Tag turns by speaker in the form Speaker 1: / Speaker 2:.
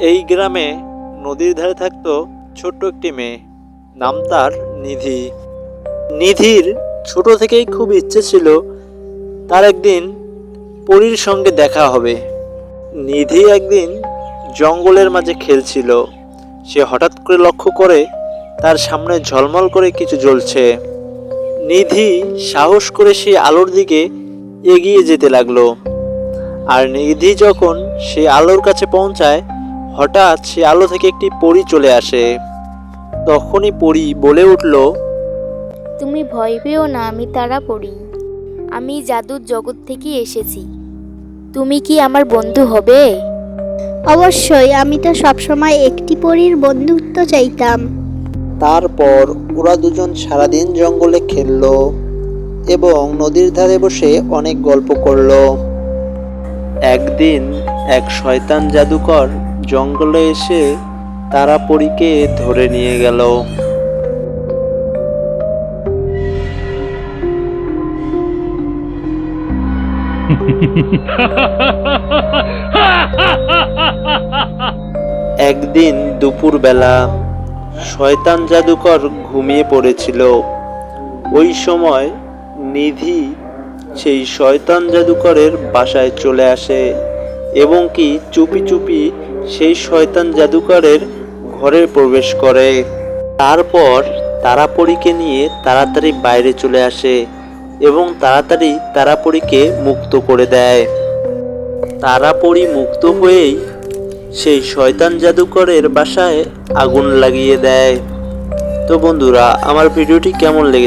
Speaker 1: এই গ্রামে নদীর ধারে থাকতো ছোট্ট একটি মেয়ে। নাম তার নিধি। নিধির ছোট থেকেই খুব ইচ্ছে ছিল তার একদিন পরীর সঙ্গে দেখা হবে। নিধি একদিন জঙ্গলের মাঝে খেলছিল। সে হঠাৎ করে লক্ষ্য করে তার সামনে ঝলমল করে কিছু জ্বলছে। নিধি সাহস করে সেই আলোর দিকে এগিয়ে যেতে লাগল। আর নিধি যখন সে আলোর কাছে পৌঁছায় হঠাৎ সে আলো থেকে একটি পরী চলে আসে। তখনই পরী বলে উঠল
Speaker 2: তুমি ভয় পেও না আমি তারা পড়ি আমি জাদুর জগৎ থেকে এসেছি। তুমি কি আমার বন্ধু হবে?
Speaker 3: অবশ্যই আমি তো সবসময় একটি পরীর বন্ধুত্ব চাইতাম।
Speaker 1: তারপর ওরা দুজন সারাদিন জঙ্গলে খেললো এবং নদীর ধারে বসে অনেক গল্প করল। একদিন এক শয়তান জাদুকর জঙ্গলে এসে তারাপরীকে ধরে নিয়ে গেল। একদিন দুপুরবেলা শয়তান জাদুকর ঘুমিয়ে পড়েছিল। ওই সময় নিধি সেই শয়তান জাদুকরের বাসায় চলে আসে এবং কি চুপি চুপি সেই শয়তান জাদুকরের ঘরে প্রবেশ করে। তারপর তারাপরীকে নিয়ে তাড়াতাড়ি বাইরে চলে আসে এবং তাড়াতাড়ি তারাপরীকে মুক্ত করে দেয়। তারাপরী মুক্ত হয়েই সেই শয়তান জাদুকরের বাসায় আগুন লাগিয়ে দেয়। তো বন্ধুরা, আমার ভিডিওটি কেমন লেগে